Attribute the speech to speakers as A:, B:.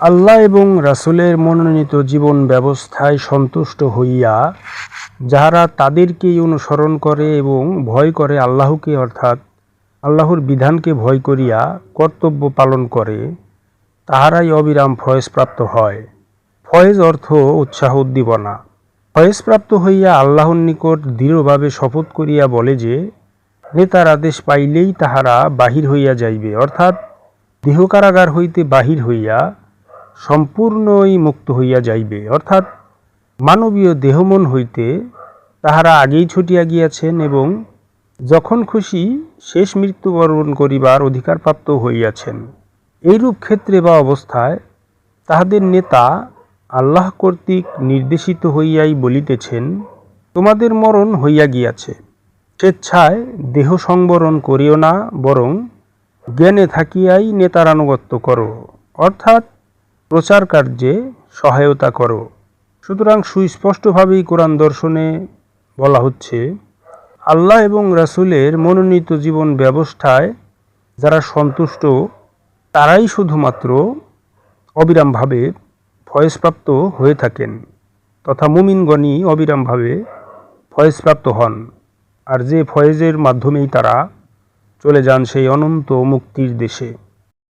A: আল্লাহ এবং রাসূলের মনোনীত জীবন ব্যবস্থায় সন্তুষ্ট হইয়া যাহারা তাদেরকেই অনুসরণ করে এবং ভয় করে আল্লাহকে অর্থাৎ আল্লাহর বিধানকে ভয় করিয়া কর্তব্য পালন করে, তাহারাই অবিরাম ফয়েজপ্রাপ্ত হয়। ফয়েজ অর্থ উৎসাহ উদ্দীপনা। ফয়েজপ্রাপ্ত হইয়া আল্লাহর নিকট দৃঢ়ভাবে শপথ করিয়া বলে যে, নেতার আদেশ পাইলেই তাহারা বাহির হইয়া যাইবে। অর্থাৎ দেহ কারাগার হইতে বাহির হইয়া সম্পূর্ণই মুক্ত হইয়া যাইবে। অর্থাৎ মানবীয় দেহমন হইতে তাহারা আগেই ছুটিয়া গিয়াছেন এবং যখন খুশি শেষ মৃত্যুবরণ করিবার অধিকারপ্রাপ্ত হইয়াছেন। এইরূপ ক্ষেত্রে বা অবস্থায় তাহাদের নেতা আল্লাহ কর্তৃক নির্দেশিত হইয়াই বলিতেছেন, তোমাদের মরণ হইয়া গিয়াছে। স্বেচ্ছায় দেহ সংবরণ করিও না, বরং জ্ঞানে থাকিয়াই নেতার আনুগত্য করো। অর্থাৎ প্রচার কার্যে সহায়তা করো। সুতরাং সুস্পষ্টভাবেই কোরআন দর্শনে বলা হচ্ছে, আল্লাহ এবং রাসূলের মনোনীত জীবন ব্যবস্থায় যারা সন্তুষ্ট, তারাই শুধুমাত্র অবিরামভাবে ফয়েজপ্রাপ্ত হয়ে থাকেন তথা মুমিনগণই অবিরামভাবে ফয়েজপ্রাপ্ত হন। আর যে ফয়েজের মাধ্যমেই তারা চলে যান সেই অনন্ত মুক্তির দেশে।